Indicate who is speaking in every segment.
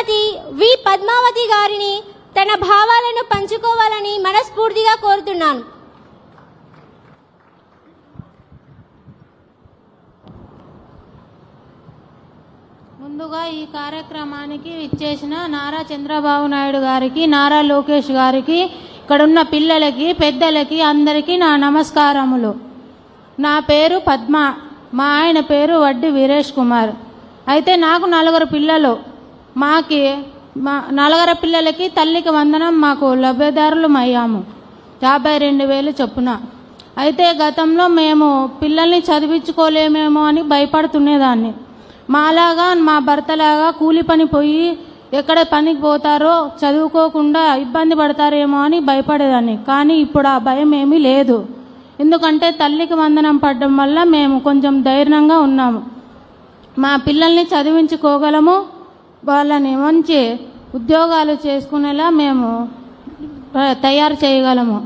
Speaker 1: శ్రీమతి వి పద్మావతి గారిని తన భావాలను పంచుకోవాలని మనస్ఫూర్తిగా కోరుతున్నాను.
Speaker 2: ముందుగా ఈ కార్యక్రమానికి ఇచ్చేసిన నారా చంద్రబాబు నాయుడు గారికి నారా లోకేష్ గారికి ఇక్కడున్న పిల్లలకి పెద్దలకి అందరికీ నా నమస్కారములు. నా పేరు పద్మ మా ఆయన పేరు వడ్డి వీరేష్ కుమార్. అయితే నాకు నలుగురు పిల్లలు. మాకి మా నలుగురు పిల్లలకి తల్లికి వందనం మాకు లబ్ధిదారులు అయ్యాము. యాభై రెండు వేలు చొప్పున. అయితే గతంలో మేము పిల్లల్ని చదివించుకోలేమేమో అని భయపడుతునేదాన్ని మాలాగా మా భర్తలాగా కూలి పని పోయి ఎక్కడ పనికి పోతారో చదువుకోకుండా ఇబ్బంది పడతారేమో అని భయపడేదాన్ని. కానీ ఇప్పుడు ఆ భయం ఏమీ లేదు. ఎందుకంటే తల్లికి వందనం పడడం వల్ల మేము కొంచెం ధైర్యంగా ఉన్నాము. మా పిల్లల్ని చదివించుకోగలము వాళ్ళని మంచి ఉద్యోగాలు చేసుకునేలా మేము తయారు చేయగలము.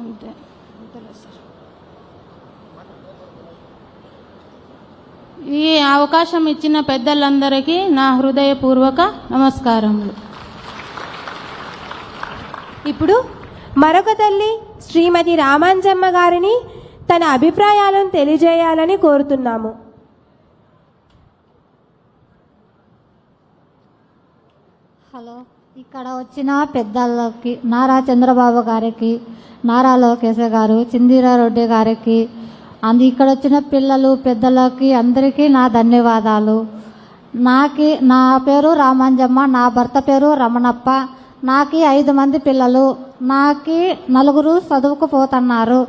Speaker 2: అంతే. ఈ అవకాశం ఇచ్చిన పెద్దలందరికీ నా హృదయపూర్వక నమస్కారములు.
Speaker 3: ఇప్పుడు మరొక తల్లి శ్రీమతి రామాంజమ్మ గారిని తన అభిప్రాయాలను తెలియజేయాలని కోరుతున్నాము.
Speaker 4: హలో. ఇక్కడ వచ్చిన పెద్దలకి నారా చంద్రబాబు గారికి నారా లోకేశ గారు చిందిరారెడ్డి గారికి అందు ఇక్కడ వచ్చిన పిల్లలు పెద్దలకి అందరికీ నా ధన్యవాదాలు. నాకి నా పేరు రామాంజమ్మ నా భర్త పేరు రమణప్ప. నాకి ఐదు మంది పిల్లలు. నాకి నలుగురు చదువుకుపోతున్నారు.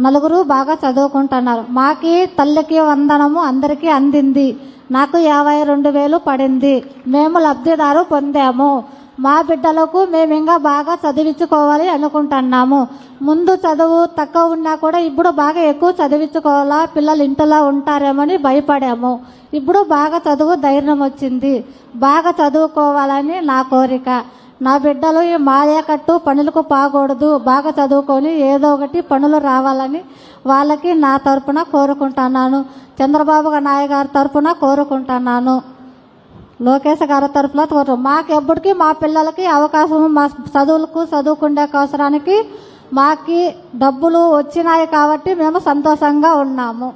Speaker 4: నలుగురు బాగా చదువుకుంటున్నారు. మాకి తల్లికి వందనము అందరికీ అందింది. నాకు యాభై రెండు వేలు పడింది. మేము లబ్ధిదారు పొందాము. మా బిడ్డలకు మేము ఇంకా బాగా చదివించుకోవాలి అనుకుంటున్నాము. ముందు చదువు తక్కువ ఉన్నా కూడా ఇప్పుడు బాగా ఎక్కువ చదివించుకోవాలా? పిల్లలు ఇంటిలో ఉంటారేమని భయపడాము. ఇప్పుడు బాగా చదువు ధైర్యం వచ్చింది. బాగా చదువుకోవాలని నా కోరిక. నా బిడ్డలు ఈ మాయాకట్టు పనులకు పాకూడదు బాగా చదువుకొని ఏదో ఒకటి పనులు రావాలని వాళ్ళకి నా తరపున కోరుకుంటున్నాను. చంద్రబాబు నాయ గారి తరపున కోరుకుంటున్నాను. లోకేష్ గారి తరపున కోరు మాకు ఎప్పటికీ మా పిల్లలకి అవకాశం మా చదువులకు చదువుకునే అవసరానికి మాకి డబ్బులు వచ్చినాయి కాబట్టి మేము సంతోషంగా ఉన్నాము.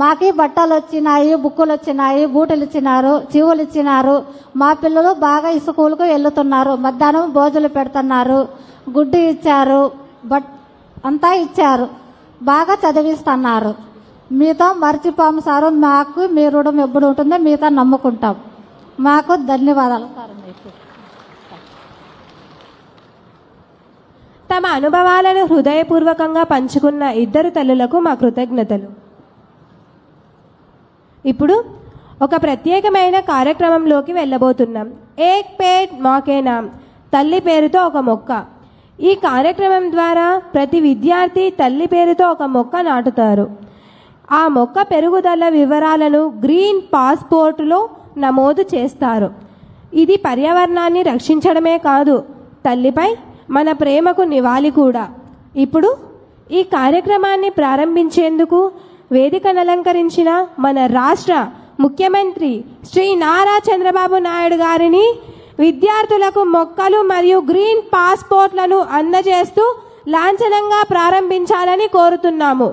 Speaker 4: మాకి బట్టలు వచ్చినాయి బుక్కులు వచ్చినాయి బూటలు ఇచ్చినారు చెవులు ఇచ్చినారు. మా పిల్లలు బాగా స్కూల్కు వెళ్తున్నారు. మధ్యాహ్నం భోజనం పెడుతున్నారు. గుడ్డు ఇచ్చారు. బట్ అంతా ఇచ్చారు. బాగా చదివిస్తున్నారు. మీతో మర్చిపోము సారు. మాకు మీ రుణం ఎప్పుడు ఉంటుందో మీతో నమ్ముకుంటాం. మాకు ధన్యవాదాలు సార్ మీకు.
Speaker 3: తమ అనుభవాలను హృదయపూర్వకంగా పంచుకున్న ఇద్దరు తల్లులకు మా కృతజ్ఞతలు. ఇప్పుడు ఒక ప్రత్యేకమైన కార్యక్రమంలోకి వెళ్ళబోతున్నాం. ఏక్ పేట్ మాకేనా తల్లి పేరుతో ఒక మొక్క. ఈ కార్యక్రమం ద్వారా ప్రతి విద్యార్థి తల్లి పేరుతో ఒక మొక్క నాటుతారు. ఆ మొక్క పెరుగుదల వివరాలను గ్రీన్ పాస్పోర్టులో నమోదు చేస్తారు. ఇది పర్యావరణాన్ని రక్షించడమే కాదు తల్లిపై మన ప్రేమకు నివాళి కూడా. ఇప్పుడు ఈ కార్యక్రమాన్ని ప్రారంభించేందుకు వేదికను అలంకరించిన మన రాష్ట్ర ముఖ్యమంత్రి శ్రీ నారా చంద్రబాబు నాయుడు గారిని విద్యార్థులకు మొక్కలు మరియు గ్రీన్ పాస్పోర్ట్లను అందజేస్తూ లాంఛనంగా ప్రారంభించాలని కోరుతున్నాము.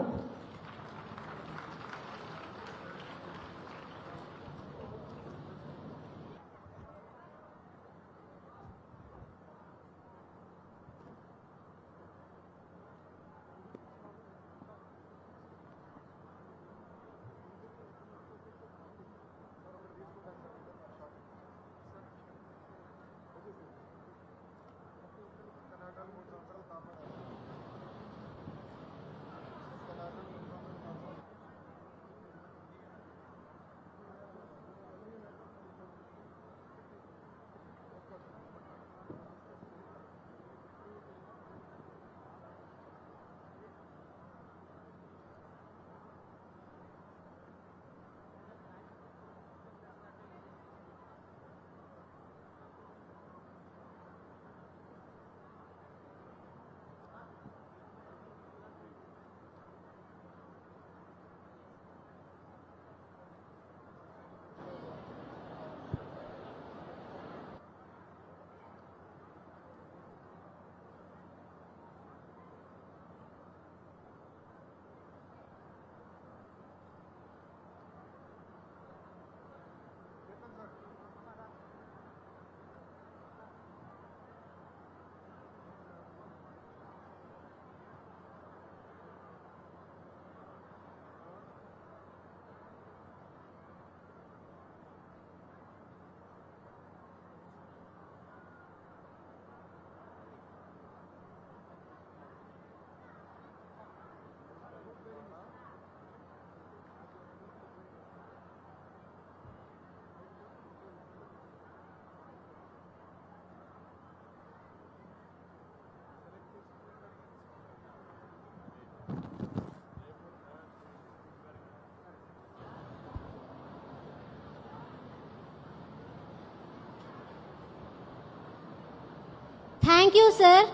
Speaker 1: థ్యాంక్ యూ సార్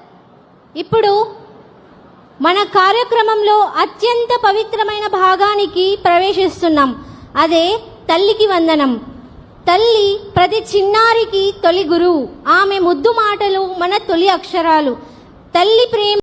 Speaker 1: ఇప్పుడు మన కార్యక్రమంలో అత్యంత పవిత్రమైన భాగానికి ప్రవేశిస్తున్నాం. అదే తల్లికి వందనం. తల్లి ప్రతి చిన్నారికి తొలి గురువు. ఆమె ముద్దు మాటలు మన తొలి అక్షరాలు. తల్లి ప్రేమ